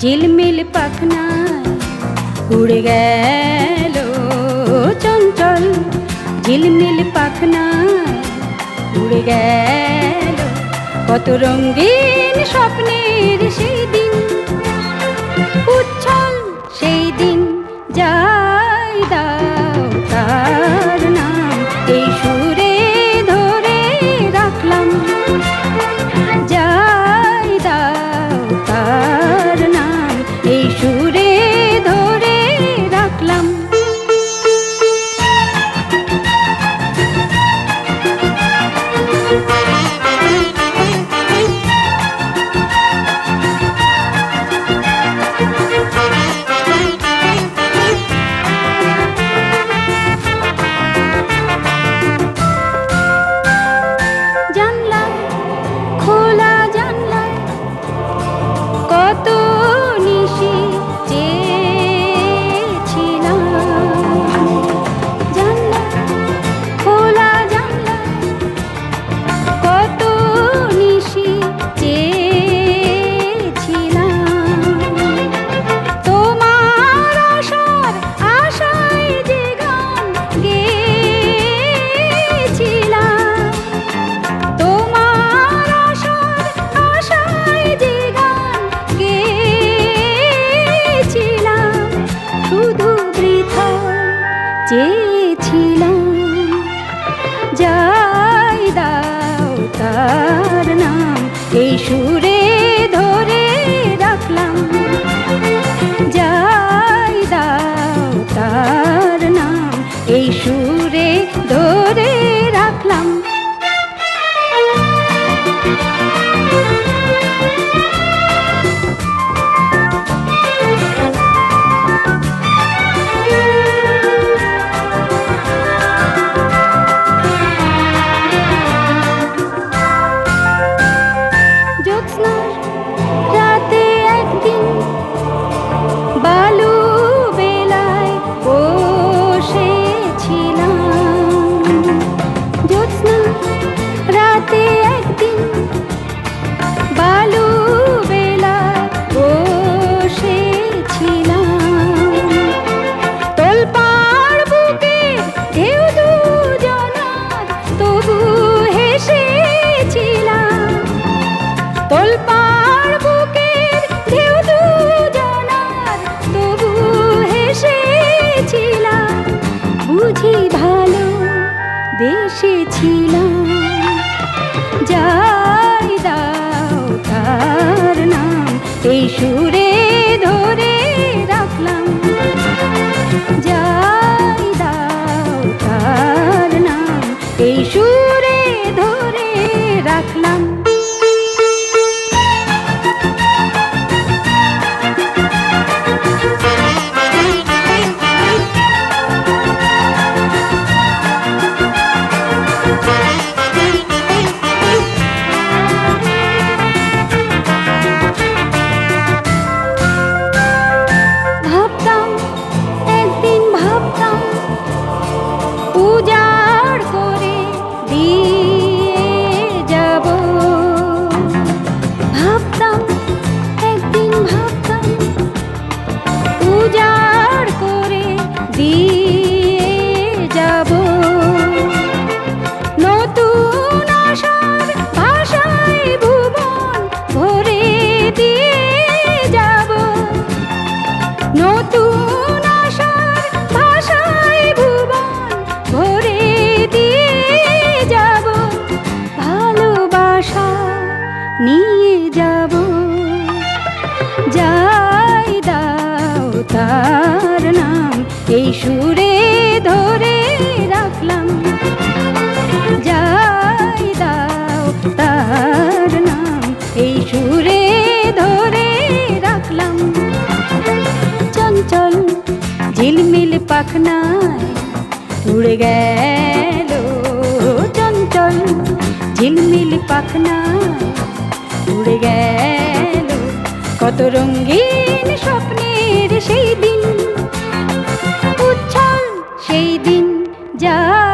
ঝিলমিল পাখনা উড়ে গেল চঞ্চল। ঝিলমিল পাখনা উড়ে গেল। কত রঙিন স্বপ্নের সেই দিন, উচ্ছল সেই দিন। যাই দাও দেশে ছিল যাই দাও তার নাম এই সুর somehow তার নাম। এই সুরে ধরে রাখলাম। যাই দাও তার নাম। এই সুরে ধরে রাখলাম। চঞ্চল ঝিলমিল পাখনায় উড়ে গেল। চঞ্চল ঝিলমিল পাখনায় উড়ে গেল। কত রঙ যা